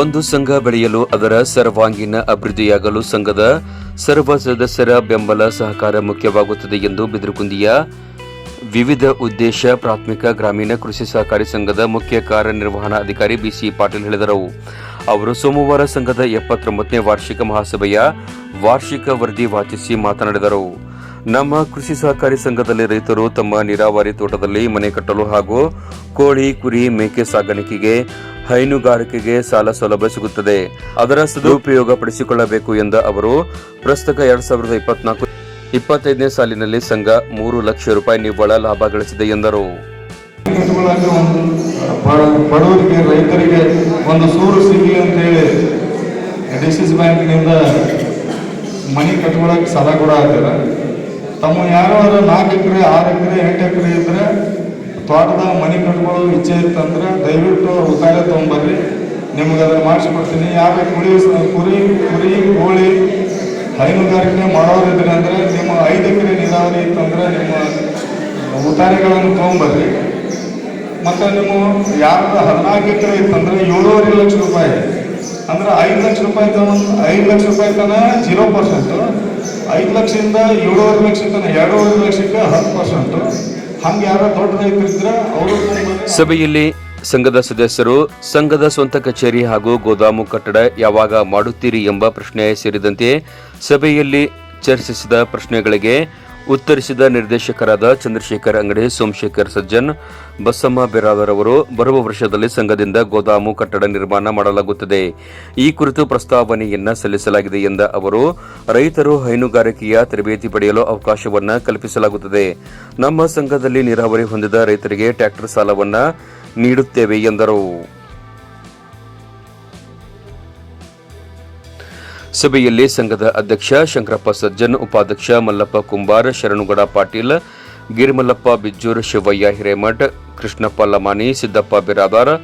ಒಂದು ಸಂಘ ಬೆಳೆಯಲು ಅದರ ಸರ್ವಾಂಗೀಣ ಅಭಿವೃದ್ಧಿಯಾಗಲು ಸಂಘದ ಸರ್ವ ಸದಸ್ಯರ ಬೆಂಬಲ ಸಹಕಾರ ಮುಖ್ಯವಾಗುತ್ತದೆ ಎಂದು ಬಿದಿರುಕುಂದಿಯ ವಿವಿಧ ಉದ್ದೇಶ ಪ್ರಾಥಮಿಕ ಗ್ರಾಮೀಣ ಕೃಷಿ ಸಹಕಾರಿ ಸಂಘದ ಮುಖ್ಯ ಕಾರ್ಯನಿರ್ವಹಣಾಧಿಕಾರಿ ಬಿಸಿ ಪಾಟೀಲ್ ಹೇಳಿದರು. ಅವರು ಸೋಮವಾರ ಸಂಘದ ಎಪ್ಪತ್ತೊಂಬತ್ತನೇ ವಾರ್ಷಿಕ ಮಹಾಸಭೆಯ ವಾರ್ಷಿಕ ವರದಿ ವಾಚಿಸಿ ಮಾತನಾಡಿದರು. ನಮ್ಮ ಕೃಷಿ ಸಹಕಾರಿ ಸಂಘದಲ್ಲಿ ರೈತರು ತಮ್ಮ ನೀರಾವರಿ ತೋಟದಲ್ಲಿ ಮನೆ ಕಟ್ಟಲು ಹಾಗೂ ಕೋಳಿ, ಕುರಿ, ಮೇಕೆ ಸಾಗಾಣಿಕೆಗೆ ಹೈನುಗಾರಿಕೆಗೆ ಸಾಲ ಸೌಲಭ್ಯ ಸಿಗುತ್ತದೆ. ಅದರ ಸದುಪಯೋಗ ಪಡಿಸಿಕೊಳ್ಳಬೇಕು ಎಂದ ಅವರು ಪ್ರಸ್ತುತ ಎರಡ್ ಸಾವಿರದ ಇಪ್ಪತ್ನಾಲ್ಕು ಇಪ್ಪತ್ತೈದನೇ ಸಾಲಿನಲ್ಲಿ ಸಂಘ ಮೂರು ಲಕ್ಷ ರೂಪಾಯಿ ನಿವ್ವಳ ಲಾಭ ಗಳಿಸಿದೆ ಎಂದರು. ಬಡವರಿಗೆ, ರೈತರಿಗೆ ಒಂದು ಸೂರು ಸಿಗಲಿ ಅಂತೇಳಿ ಡಿ ಸಿ ಸಿ ಬ್ಯಾಂಕ್ನಿಂದ ಮನೆ ಕಟ್ಕೊಳ್ಳೋಕೆ ಸಾಲ ಕೂಡ ಆಗ್ತಾರೆ ತಮ್ಮ ಯಾರು ನಾಲ್ಕು ಎಕರೆ, ಆರು ಎಕರೆ, ಎಂಟು ಎಕರೆ ಇದ್ರೆ ತೋಟದ ಮನೆ ಕಟ್ಕೊಳ್ಳೋ ಇಚ್ಛೆ ಇತ್ತಂದ್ರೆ ದಯವಿಟ್ಟು ಉತ್ತಾಯ ತೊಗೊಂಬರ್ರಿ. ನಿಮ್ಗೆ ಅದನ್ನು ಮಾಡಿಸ್ಕೊಡ್ತೀನಿ. ಯಾರು ಕುರಿ ಕುರಿ ಕುರಿ, ಕೋಳಿ ಹೈನುಗಾರಿಕೆ ಮಾಡೋರಿದ್ರೆ ಅಂದ್ರೆ ನಿಮ್ಮ ಐದು ಎಕರೆ ನೀರಾವರಿ ಇತ್ತಂದ್ರೆ ನಿಮ್ಮ ಉತ್ತಾರೆಗಳನ್ನು ತೊಗೊಂಬರ್ರಿ. ಮತ್ತು ನೀವು ಯಾರ್ದು ಹದಿನಾಲ್ಕು ಎಕರೆ ಇತ್ತಂದ್ರೆ ಏಳುವರೆ ಲಕ್ಷ ರೂಪಾಯಿ. ಅಂದ್ರೆ ಐದು ಲಕ್ಷ ರೂಪಾಯಿ ತಗೊಂಡು ಐದು ಲಕ್ಷ ರೂಪಾಯಿ ತನ ಜೀರೋ ಪರ್ಸೆಂಟು, ಐದು ಲಕ್ಷದಿಂದ ಏಳುವರೆ ಲಕ್ಷ ತನ, ಎರಡೂವರೆ ಲಕ್ಷಕ್ಕೆ ಹತ್ತು ಪರ್ಸೆಂಟ್. ಸಭೆಯಲ್ಲಿ ಸಂಘದ ಸದಸ್ಯರು, ಸಂಘದ ಸ್ವಂತ ಕಚೇರಿ ಹಾಗೂ ಗೋದಾಮು ಕಟ್ಟಡ ಯಾವಾಗ ಮಾಡುತ್ತೀರಿ ಎಂಬ ಪ್ರಶ್ನೆ ಸೇರಿದಂತೆ ಸಭೆಯಲ್ಲಿ ಚರ್ಚಿಸಿದ ಪ್ರಶ್ನೆಗಳಿಗೆ ಉತ್ತರಿಸಿದ ನಿರ್ದೇಶಕರಾದ ಚಂದ್ರಶೇಖರ್ ಅಂಗಡಿ, ಸೋಮಶೇಖರ್ ಸಜ್ಜನ್, ಬಸಮ್ಮ ಬಿರಾದರ್ ಅವರು ಬರುವ ವರ್ಷದಲ್ಲಿ ಸಂಘದಿಂದ ಗೋದಾಮು ಕಟ್ಟಡ ನಿರ್ಮಾಣ ಮಾಡಲಾಗುತ್ತದೆ. ಈ ಕುರಿತು ಪ್ರಸ್ತಾವನೆಯನ್ನ ಸಲ್ಲಿಸಲಾಗಿದೆ ಎಂದ ಅವರು, ರೈತರು ಹೈನುಗಾರಿಕೆಯ ತರಬೇತಿ ಪಡೆಯಲು ಅವಕಾಶವನ್ನು ಕಲ್ಪಿಸಲಾಗುತ್ತದೆ. ನಮ್ಮ ಸಂಘದಲ್ಲಿ ನೀರಾವರಿ ಹೊಂದಿದ ರೈತರಿಗೆ ಟ್ರ್ಯಾಕ್ಟರ್ ಸಾಲವನ್ನ ನೀಡುತ್ತೇವೆ ಎಂದರು. ಸಭೆಯಲ್ಲಿ ಸಂಘದ ಅಧ್ಯಕ್ಷ ಶಂಕರಪ್ಪ ಸಜ್ಜನ್, ಉಪಾಧ್ಯಕ್ಷ ಮಲ್ಲಪ್ಪ ಕುಂಬಾರ, ಶರಣುಗೌಡ ಪಾಟೀಲ್, ಗಿರಿಮಲ್ಲಪ್ಪ ಬಿಜ್ಜೂರ್, ಶಿವಯ್ಯ ಹಿರೇಮಠ್, ಕೃಷ್ಣಪ್ಪ ಲಮಾನಿ, ಸಿದ್ದಪ್ಪ ಬಿರಾದಾರ್,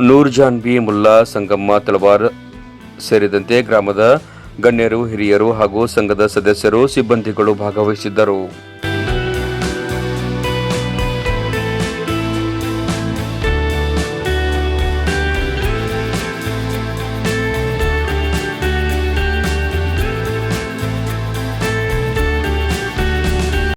ನೂರ್ಜಾನ್ ಬಿ ಮುಲ್ಲಾ, ಸಂಗಮ್ಮ ತಳವಾರ್ ಸೇರಿದಂತೆ ಗ್ರಾಮದ ಗಣ್ಯರು, ಹಿರಿಯರು ಹಾಗೂ ಸಂಘದ ಸದಸ್ಯರು, ಸಿಬ್ಬಂದಿಗಳು ಭಾಗವಹಿಸಿದ್ದರು.